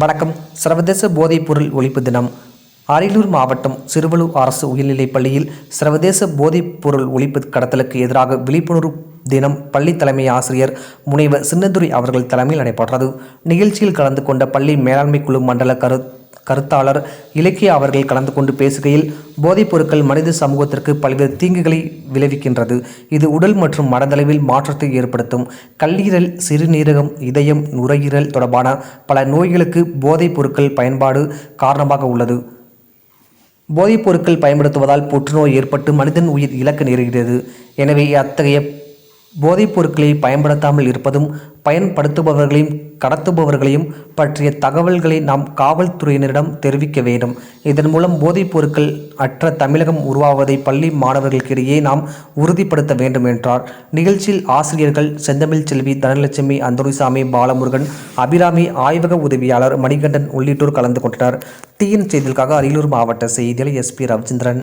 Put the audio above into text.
வணக்கம். சர்வதேச போதைப்பொருள் ஒழிப்பு தினம். அரியலூர் மாவட்டம் சிறுவலூர் அரசு உயர்நிலைப் பள்ளியில் சர்வதேச போதைப்பொருள் ஒழிப்பு கடத்தலுக்கு எதிராக விழிப்புணர்வு தினம் பள்ளி தலைமை ஆசிரியர் முனைவர் சின்னதுரை அவர்கள் தலைமையில் நடைபெற்றது. நிகழ்ச்சியில் கலந்து கொண்ட பள்ளி மேலாண்மை குழு மண்டல கரு கருத்தாளர் இலக்கிய அவர்கள் கலந்து கொண்டு பேசுகையில் போதைப் பொருட்கள் மனித சமூகத்திற்கு பல்வேறு தீங்குகளை விளைவிக்கின்றது. இது உடல் மற்றும் மனதளவில் மாற்றத்தை ஏற்படுத்தும். கல்லீரல் சிறுநீரகம் இதயம் நுரையீரல் தொடர்பான பல நோய்களுக்கு போதைப் பொருட்கள் பயன்பாடு காரணமாக உள்ளது. போதைப் பொருட்கள் பயன்படுத்துவதால் புற்றுநோய் ஏற்பட்டு மனிதன் உயிர் இழக்க நேருகிறது எனவே அத்தகைய போதைப் பொருட்களை பயன்படுத்தாமல் இருப்பதும் பயன்படுத்துபவர்களையும் கடத்துபவர்களையும் பற்றிய தகவல்களை நாம் காவல்துறையினரிடம் தெரிவிக்க வேண்டும். இதன் மூலம் போதைப் பொருட்கள் அற்ற தமிழகம் உருவாவதை பள்ளி மாணவர்களுக்கிடையே நாம் உறுதிப்படுத்த வேண்டும் என்றார். நிகழ்ச்சியில் ஆசிரியர்கள் செந்தமிழ் செல்வி தனலட்சுமி அந்தோனிசாமி பாலமுருகன் அபிராமி ஆய்வக உதவியாளர் மணிகண்டன் உள்ளிட்டோர் கலந்து கொண்டனர். டிஎன் செய்திகளுக்காக அரியலூர் மாவட்ட செய்தியாளர் எஸ்பி ரவிச்சந்திரன்.